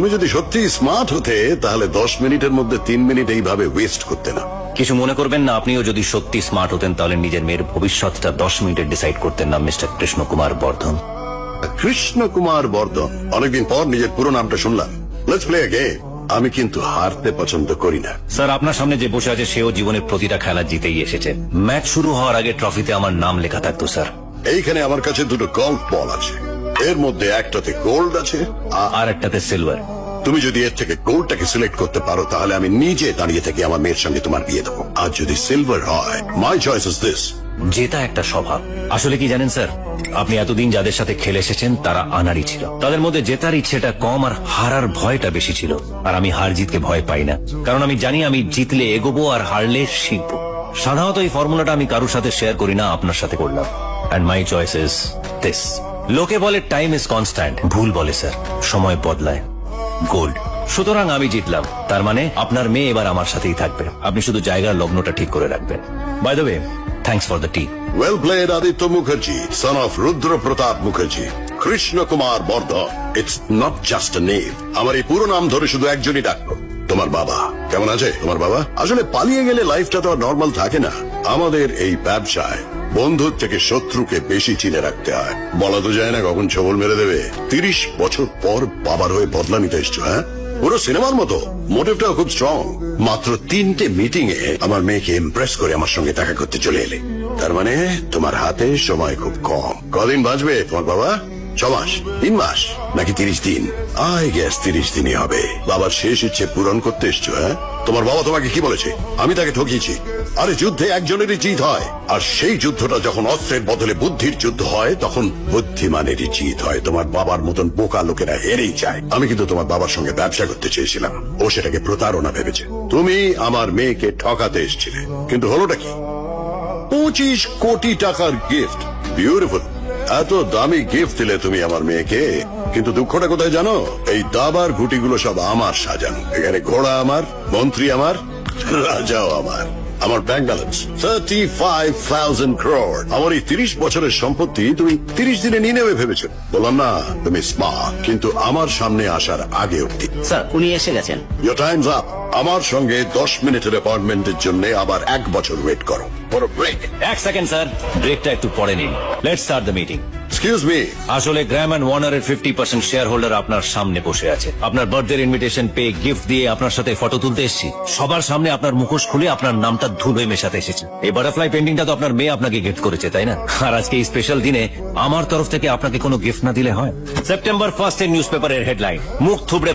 তুমি যদি সত্যি স্মার্ট হতে তাহলে দশ মিনিটের মধ্যে তিন মিনিট এইভাবে ওয়েস্ট করতে না। কিছু মনে করবেন না আপনিও যদি সত্যি স্মার্ট হতেন তাহলে নিজের মেয়ের ভবিষ্যৎটা দশ মিনিটে ডিসাইড করতেন না মিস্টার কৃষ্ণ কুমার বর্ধন। কৃষ্ণ কুমার বর্ধন অনেকদিন পর নিজের পুরো নামটা শুনলাম। লেটস প্লে গেম আমি কিন্তু হারতে পছন্দ করি না। স্যার আপনার সামনে যে বসে আছে সেও জীবনের প্রতিটা খেলা জিতেই এসেছে। ম্যাচ শুরু হওয়ার আগে ট্রফিতে আমার নাম লেখা থাকতো স্যার এইখানে আমার কাছে দুটো গল্ফ বল আছে। এর মধ্যে একটাতে গোল্ড আছে আ- আর একটাতে সিলভার তুমি যদি এর থেকে গোল্ডটাকে সিলেক্ট করতে পারো তাহলে আমি নিজে দাঁড়িয়ে থেকে আমার মেয়ের সঙ্গে তোমার বিয়ে দেবো। আর যদি সিলভার হয় মাই চয়েস ইস দিস জেতা একটা স্বভাব আসলে কি জানেন স্যার? আপনি এতদিন যাদের সাথে খেলে এসেছেন তারা আনারই ছিল। তাদের মধ্যে জেতার ইচ্ছেটা কম আর হারার ভয়টা বেশি ছিল। আর আমি হার জিতকে ভয় পাই না। কারণ আমি জানি আমি জিতলে এগোবো আর হারলে শিখব। সাধারণত এই ফর্মুলাটা আমি কারোর সাথে শেয়ার করি না আপনার সাথে করলাম। And my choice is this লোকে বলে টাইম ইজ কনস্ট্যান্ট ভুল বলে স্যার সময় বদলায়। গোল্ড সুতরাং আমি জিতলাম। তার মানে আপনার মেয়ে এবার আমার সাথেই থাকবে। আপনি শুধু জায়গার লগ্নটা ঠিক করে রাখবেন। By the way thanks for the tea well played Aditya Mukherjee son of Rudra Pratap Mukherjee Krishna Kumar Bardhan it's not just a name আমার এই পুরো নাম ধরে শুধু একজনই ডাকলো। তোমার বাবা। কেমন আছে তোমার বাবা? আসলে পালিয়ে গেলে লাইফটা তো আর নর্মাল থাকে না। আমাদের এই ব্যবসায় বন্ধুর থেকে শত্রুকে বেশি চিনে রাখতে হয়। বলা তো যায় না কখন ছবল মেরে দেবে। তিরিশ বছর পর বাবার হয়ে বদলা নিতে এসছো হ্যাঁ? পুরো সিনেমার মতো। মোটিভটাও খুব স্ট্রং মাত্র তিনটে মিটিং এ আমার মেয়েকে ইমপ্রেস করে আমার সঙ্গে দেখা করতে চলে এলে। তার মানে তোমার হাতে সময় খুব কম। কদিন বাঁচবে তোমার বাবা? ছ তিন মাস, নাকি তিরিশ দিন? আই গ্যাস তিরিশ দিনই হবে। বাবার শেষ ইচ্ছে পূরণ করতে এসছো হ্যাঁ? তোমার বাবা তোমাকে কি বলেছে? আমি তাকে ঠকিয়েছি। আরে যুদ্ধে একজনেরই জিত হয়। আর সেই যুদ্ধটা যখন অস্ত্রের বদলে বুদ্ধির যুদ্ধ হয়, তখন বুদ্ধিমানেরই জিত হয়। তোমার বাবার মতন বোকা লোকেরা হেরেই যায়। আমি কিন্তু তোমার বাবার সঙ্গে ব্যবসা করতে চেয়েছিলাম। ও সেটাকে প্রতারণা ভেবেছে। তুমি আমার মেয়েকে ঠকাতে এসেছিলে। কিন্তু হলোটা কি? পঁচিশ কোটি টাকার গিফট বিউটিফুল এত দামি গিফট দিলে তুমি আমার মেয়েকে, কিন্তু দুঃখটা কোথায় জানো? এই দাবার ঘুটিগুলো সব আমার সাজানো। এখানে ঘোড়া আমার, মন্ত্রী আমার, রাজাও আমার। আমার bank balance thirty five thousand crore আমার এই তিরিশ বছরের সম্পত্তি তুমি তিরিশ দিনে নিয়ে নেবে ভেবেছো। বললাম না তুমি স্মার্ট কিন্তু আমার সামনে আসার আগে অব্দি স্যার উনি এসে গেছেন। Your time's up. আমার সঙ্গে দশ মিনিটের অ্যাপয়েন্টমেন্টের জন্য আবার এক বছর ওয়েট করো। ফর ব্রেক এক সেকেন্ড স্যার ব্রেকটা একটু পরে নিন। Let's start the meeting excuse me আসলে গ্র্যাম অ্যান্ড ওয়ার্নারের ফিফটি পার্সেন্ট শেয়ার হোল্ডার আপনার সামনে বসে আছে। আপনার বার্থডে ইনভিটেশন পেয়ে গিফট দিয়ে আপনার সাথে ফটো তুলতে এসেছি। সবার সামনে আপনার মুখোশ খুলে আপনার নামটা ধুলোয় মেশাতে এসেছে। এই বাটারফ্লাই পেন্টিংটা তো আপনার মেয়ে আপনাকে গিফট করেছে, তাই না? আর আজকে এই স্পেশাল দিনে আমার তরফ থেকে আপনাকে কোনো গিফট না দিলে হয়। সেপ্টেম্বর ফার্স্ট এর নিউজ পেপারের হেডলাইন মুখ থুবড়ে